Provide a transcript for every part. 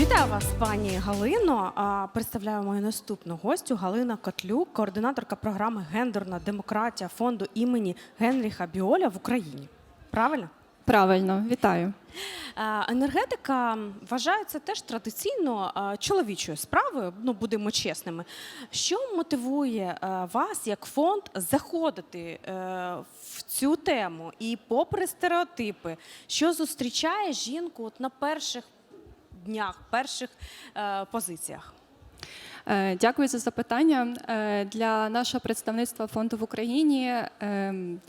Вітаю вас, пані Галино. Представляю мою наступну гостю Галина Котлюк, координаторка програми Гендерна демократія фонду імені Генріха Біоля в Україні. Правильно? Правильно, вітаю. Енергетика вважається теж традиційно чоловічою справою. Ну будемо чесними. Що мотивує вас як фонд заходити е, в цю тему? І попри стереотипи, що зустрічає жінку от на перших днях, перших е, позиціях? Е, Дякую за запитання. Е, Для нашого представництва фонду в Україні ем,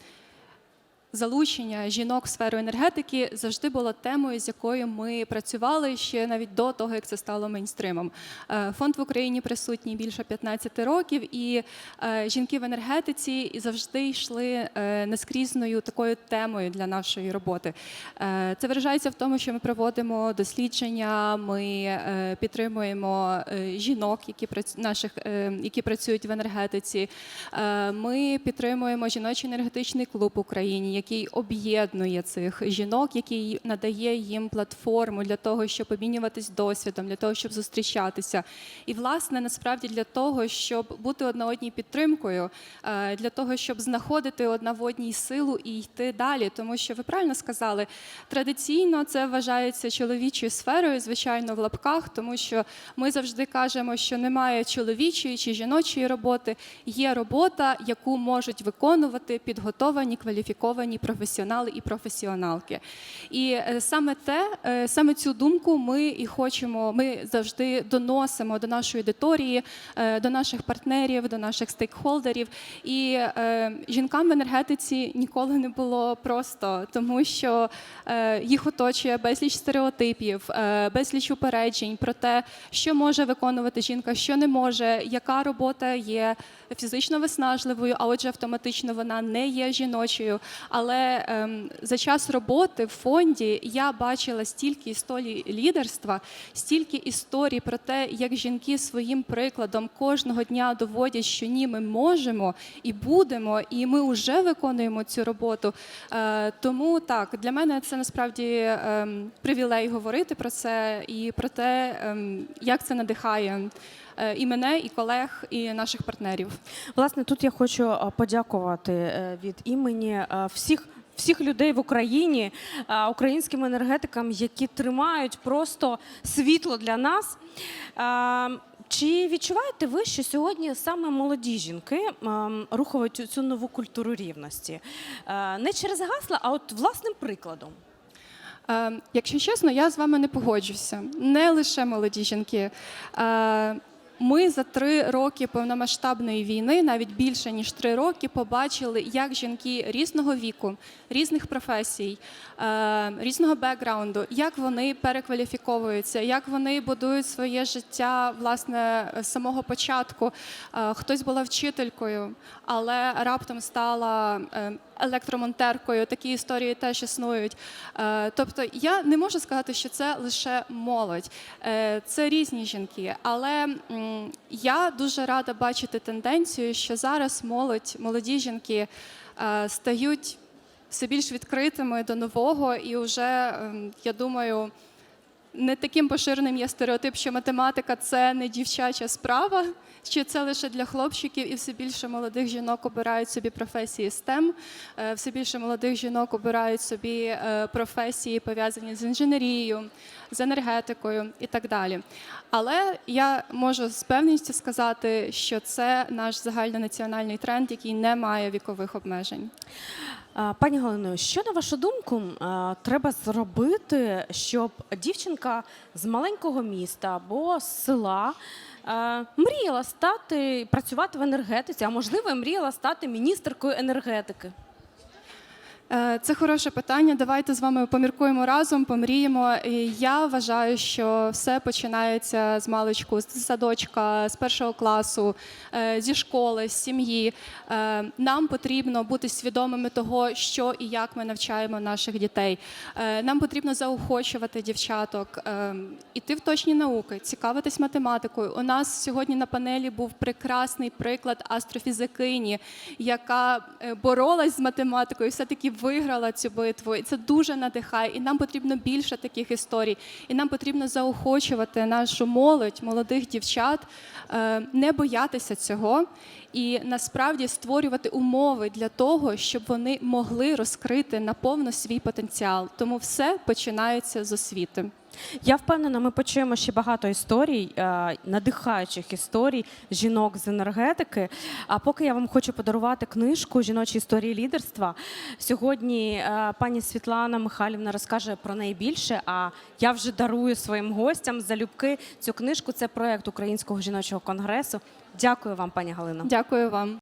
залучення жінок в сферу енергетики завжди було темою, з якою ми працювали ще навіть до того, як це стало мейнстримом. Е, Фонд в Україні присутній більше 15 років, і е, жінки в енергетиці завжди йшли е, наскрізною такою темою для нашої роботи. Це виражається в тому, що ми проводимо дослідження, ми підтримуємо жінок, які наших які працюють в енергетиці. Ми підтримуємо жіночий енергетичний клуб в Україні, який об'єднує цих жінок, який надає їм платформу для того, щоб обмінюватись досвідом, для того, щоб зустрічатися. І власне насправді для того, щоб бути одна одній підтримкою, е, для того, щоб знаходити одна в одній силу і йти далі. Тому що ви правильно сказали, традиційно це вважається чоловічою сферою, звичайно, в лапках, тому що ми завжди кажемо, що немає чоловічої чи жіночої роботи. Є робота, яку можуть виконувати підготовані, кваліфіковані професіонали і професіоналки. І е, саме те, е, саме цю думку ми і хочемо. Ми завжди доносимо до нашої аудиторії, е, до наших партнерів, до наших стейкхолдерів. І жінкам в енергетиці ніколи не було просто, тому що їх оточує безліч стереотипів, безліч упереджень про те, що може виконувати жінка, що не може, яка робота є фізично виснажливою, а отже, автоматично вона не є жіночою. Але ем, за час роботи в фонді я бачила стільки історій лідерства, стільки історій про те, як жінки своїм прикладом кожного дня доводять, що ні, ми можемо і будемо, і ми вже виконуємо цю роботу. Е, тому так, для мене це насправді ем, привілей говорити про це і про те, ем, як це надихає і мене, і колег, і наших партнерів. Власне, тут я хочу е, подякувати е, від імені е, всіх. Всіх людей в Україні, е, українським енергетикам, які тримають просто світло для нас. Е, Чи відчуваєте ви, що сьогодні саме молоді жінки ем, рухають цю- нову культуру рівності? Е, Не через гасла, а от власним прикладом. Е, якщо чесно, я з вами не погоджуся. Не лише молоді жінки. Ми за три роки повномасштабної війни, навіть більше ніж три роки, побачили, як жінки різного віку, різних професій, е, різного бекграунду, як вони перекваліфіковуються, як вони будують своє життя власне з самого початку. Е, хтось була вчителькою, але раптом стала е, електромонтеркою. Такі історії теж існують. Е, Тобто, я не можу сказати, що це лише молодь, Е, це різні жінки. Але я дуже рада бачити тенденцію, що зараз молодь, молоді жінки е, стають все більш відкритими до нового, і вже ем, я думаю. Не таким поширеним є стереотип, що математика це не дівчача справа, що це лише для хлопчиків, і все більше молодих жінок обирають собі професії STEM, е, все більше молодих жінок обирають собі е, професії, пов'язані з інженерією, з енергетикою і так далі. Але я можу з певністю сказати, що це наш загальнонаціональний тренд, який не має вікових обмежень. Пані Галино, що на вашу думку треба зробити, щоб дівчинка з маленького міста або з села мріяла стати працювати в енергетиці, а можливо, мріяла стати міністеркою енергетики? Е, Це хороше питання. Давайте з вами поміркуємо разом, помріємо. Я вважаю, що все починається з маличку, з садочка, з першого класу, е, зі школи, з сім'ї. Е, Нам потрібно бути свідомими того, що і як ми навчаємо наших дітей. Нам потрібно заохочувати дівчаток, іти в точні науки, цікавитись математикою. У нас сьогодні на панелі був прекрасний приклад астрофізикині, яка боролась з математикою, все-таки виграла цю битву, і це дуже надихає. І нам потрібно більше таких історій. І нам потрібно заохочувати нашу молодь, молодих дівчат, е, не боятися цього і насправді створювати умови для того, щоб вони могли розкрити наповно свій потенціал. Тому все починається з освіти. Я впевнена, ми почуємо ще багато історій, е, надихаючих історій жінок з енергетики. А поки я вам хочу подарувати книжку Жіночі історії лідерства. Сьогодні е, пані Світлана Михайлівна розкаже про неї більше. А я вже дарую своїм гостям залюбки цю книжку. Це проект Українського жіночого конгресу. Дякую вам, пані Галино. Дякую вам.